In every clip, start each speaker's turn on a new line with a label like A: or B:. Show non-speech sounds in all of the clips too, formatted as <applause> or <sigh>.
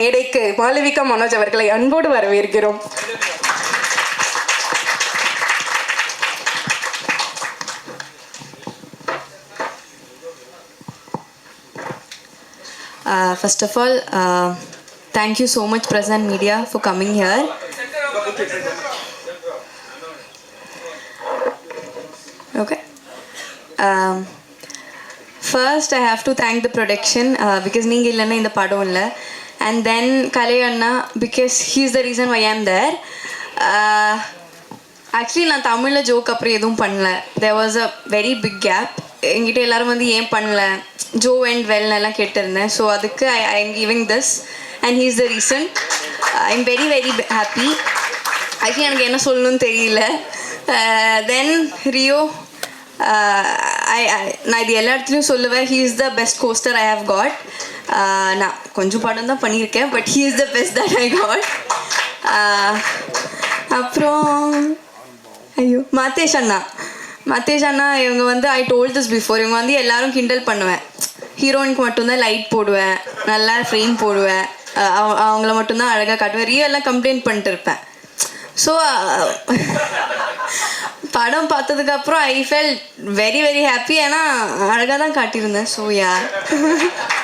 A: மேடைக்கு மாளவிகா மனோஜ் அவர்களை அன்போடு வரவேற்கிறோம்
B: first of all thank you so much present media for coming here okay first I have to thank the production because நீங்கள் இல்லைன்னா இந்த படம் இல்லை and then Kalai Anna because he's the reason I am there actually நான் தமிழில் joke அப்புறம் எதுவும் பண்ணல. There was a very big gap என்கிட்ட எல்லாரும் வந்து ஏன் பண்ணல? ஜோ அண்ட் வெல் எல்லாம் கேட்டிருந்தேன். ஸோ அதுக்கு I I'm giving this and he is the reason I'm very very happy actually எனக்கு என்ன சொல்லணும்னு தெரியல. தென் ரியோ ஐ நான் இது எல்லா இடத்துலையும் சொல்லுவேன். He is the best costar I have got Uh, நான் கொஞ்சம் படம் தான் பண்ணியிருக்கேன் but he is the best that I got அப்புறம் ஐயோ மாத்தேஷ் அண்ணா. மாத்தேஷ் அண்ணா இவங்க வந்து ஐ டோல் திஸ் பிஃபோர் இவங்க வந்து எல்லாரும் கிண்டல் பண்ணுவேன். ஹீரோயினுக்கு மட்டும்தான் லைட் போடுவேன் நல்லா ஃப்ரேம் போடுவேன். Uh, அவ- அவங்கள மட்டும்தான் அழகாக காட்டுவேன். ரியோ எல்லாம் கம்ப்ளைண்ட் பண்ணிட்டு இருப்பேன். ஸோ uh, <laughs> படம் பார்த்ததுக்கப்புறம் I felt very very happy ஏன்னா அழகாக தான் காட்டியிருந்தேன். ஸோ யா <laughs>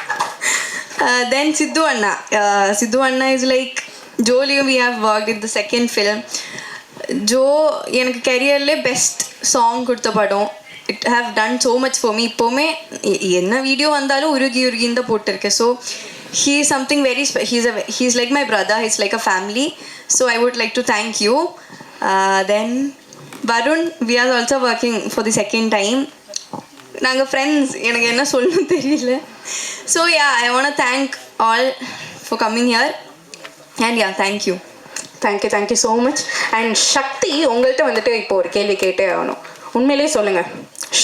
B: தென் சித்து அண்ணா Uh, சித்து அண்ணா is like ஜோலியும் we have work in the second film Joe எனக்கு கெரியர்லேயே பெஸ்ட் சாங் கொடுத்த படம் it have done so much for me இப்போவுமே எ- என்ன வீடியோ வந்தாலும் உருகி உருகின்னு தான் போட்டிருக்கேன் so he something very he's a he's like my brother he's like a family so I would like to thank you then Varun we are also working for the second time நாங்கள் friends எனக்கு என்ன சொல்லணும் தெரியல. So yeah I want thank all for coming here and yeah thank you
A: thank you thank you so much and Shakti உங்கள்கிட்ட வந்துட்டு இப்போ ஒரு கேள்வி கேட்டே ஆகணும். உண்மையிலேயே சொல்லுங்க.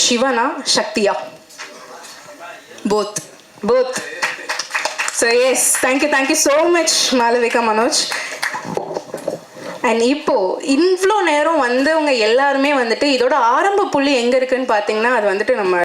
A: சிவனா சக்தியா
B: both
A: both so yes thank you thank you so much Malavika Manoj and இப்போ இவ்வளோ நேரம் வந்தவங்க எல்லாருமே வந்துட்டு இதோட ஆரம்ப புள்ளி எங்கே இருக்குன்னு பார்த்தீங்கன்னா அது வந்துட்டு நம்ம